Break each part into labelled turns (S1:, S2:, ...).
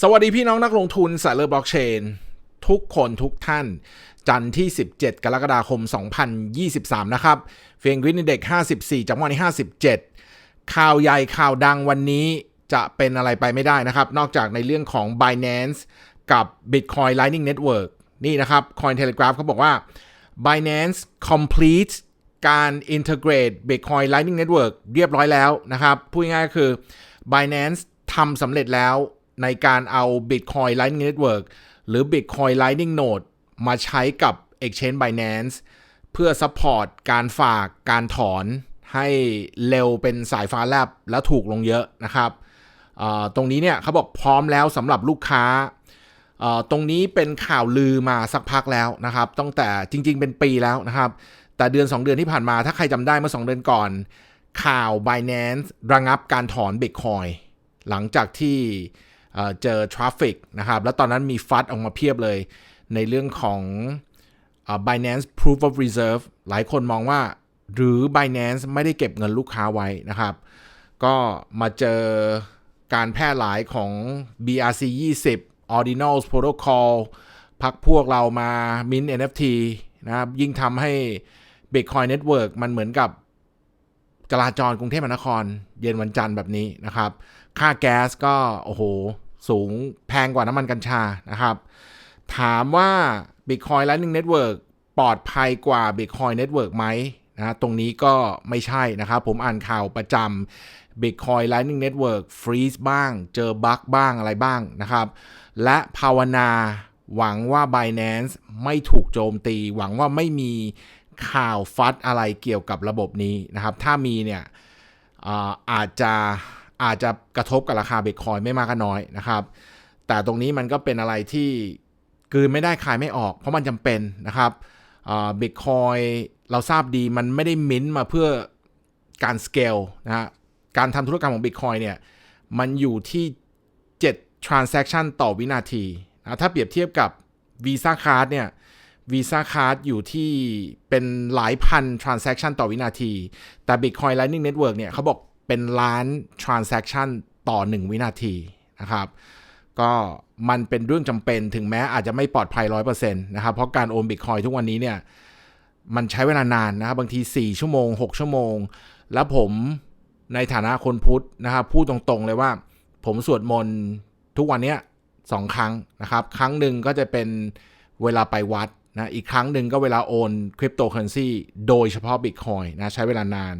S1: สวัสดีพี่น้องนักลงทุนสายเลือบล็อกเชน ทุกคนทุกท่าน จันทร์ที่ 17 กรกฎาคม 2023 นะครับ เฟงกวินเด็ก 54 จังหวะที่57 ข่าวใหญ่ข่าวดังวันนี้จะเป็นอะไรไปไม่ได้นะครับ นอกจากในเรื่องของ Binance กับ Bitcoin Lightning Network นี่นะครับ Cointelegraph เขาบอกว่า Binance complete การ integrate Bitcoin Lightning Network เรียบร้อยแล้วนะครับ พูดง่ายๆก็คือ Binance ทำสำเร็จแล้ว ในการเอา Bitcoin Lightning Network หรือ Bitcoin Lightning Node มาใช้กับ Exchange Binance เพื่อ support การฝากการถอนให้เร็วเป็นสายฟ้าแลบและถูกลงเยอะนะครับ ตรงนี้เนี่ยเขาบอกพร้อมแล้วสำหรับลูกค้า ตรงนี้เป็นข่าวลือมาสักพักแล้วนะครับ ตั้งแต่จริง ๆ เป็นปีแล้วนะครับ แต่เดือน 2 เดือนที่ผ่านมาถ้าใครจำได้เมื่อ 2 เดือนก่อน ข่าว Binance ระงับการถอน Bitcoin หลังจากที่ เจอทราฟฟิกนะครับ แล้วตอนนั้นมีฟัดออกมาเพียบเลย ในเรื่องของ Binance Proof of Reserve หลายคนมองว่า หรือ Binance ไม่ได้เก็บเงินลูกค้าไว้นะครับ ก็มาเจอการแพร่หลายของ BRC 20 Ordinals Protocol พักพวกเรามา Mint NFT นะครับ ยิ่งทำให้ Bitcoin Network มันเหมือนกับจราจรกรุงเทพมหานคร เย็นวันจันทร์แบบนี้นะครับ ค่าแก๊สก็ โอ้โห สูงแพงกว่าน้ำมันกัญชานะครับ ถามว่า Bitcoin Lightning Network ปลอดภัยกว่า Bitcoin Network ไหมนะตรงนี้ก็ไม่ใช่นะครับ ผมอ่านข่าวประจำ Bitcoin Lightning Network ฟรีซบ้าง เจอบั๊กบ้างอะไรบ้างนะครับ และภาวนาหวังว่า Binance ไม่ถูกโจมตี หวังว่าไม่มีข่าวฟัดอะไรเกี่ยวกับระบบนี้นะครับ ถ้ามีเนี่ยอาอาจจะ อาจจะกระทบกับราคา Bitcoin ไม่มากก็น้อยนะครับ แต่ตรงนี้มันก็เป็นอะไรที่กืนไม่ได้ขายไม่ออก เพราะมันจำเป็นนะครับบิตคอยเราทราบดีมันไม่ได้มิ้นท์มาเพื่อการสเกลนะฮะการทำธุรกรรมของ Bitcoin เนี่ยมันอยู่ที่ 7 transaction ต่อวินาทีนะถ้าเปรียบเทียบกับ Visa Card เนี่ย Visa Card อยู่ที่เป็นหลายพัน transaction ต่อวินาที แต่ Bitcoin Lightning Network เนี่ยเขาบอก เป็นล้าน transaction ต่อ 1 วินาทีนะครับ ก็มันเป็นเรื่องจำเป็นถึงแม้อาจจะไม่ปลอดภัย 100%นะครับ เพราะการโอนบิตคอยทุกวันนี้เนี่ย มันใช้เวลานานนะครับ บางที 4 ชั่วโมง 6 ชั่วโมง แล้วผมในฐานะคนพุทธนะครับพูดตรงๆเลยว่า ผมสวดมนต์ทุกวันเนี้ยสองครั้งนะครับ ครั้งหนึ่งก็จะเป็นเวลาไปวัดนะอีกครั้งหนึ่งก็เวลาโอนคริปโตเคอเรนซีโดยเฉพาะบิตคอยนะใช้เวลานาน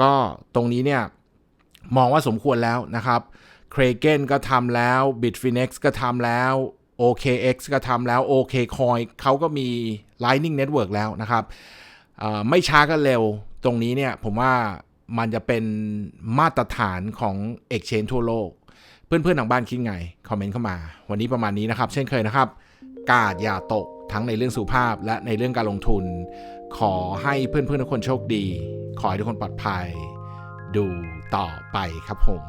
S1: ก็ตรงนี้เนี่ยมองว่าสมควรแล้วนะครับเครเกนก็ทำแล้ว Bitfinex ก็ทำแล้ว OKX ก็ทำแล้ว OKCoin เขาก็มี Lightning Network แล้วนะครับ ไม่ช้าก็เร็วตรงนี้เนี่ยผมว่ามันจะเป็นมาตรฐานของ Exchange ทั่วโลก เพื่อนๆทางบ้านคิดไง คอมเมนต์เข้ามา วันนี้ประมาณนี้นะครับ เช่นเคยนะครับ กาดอย่าตก ทั้งในเรื่องสุขภาพและในเรื่องการลงทุน ขอให้เพื่อนๆทุกคนโชคดี ขอให้ทุกคนปลอดภัย ดูต่อไปครับผม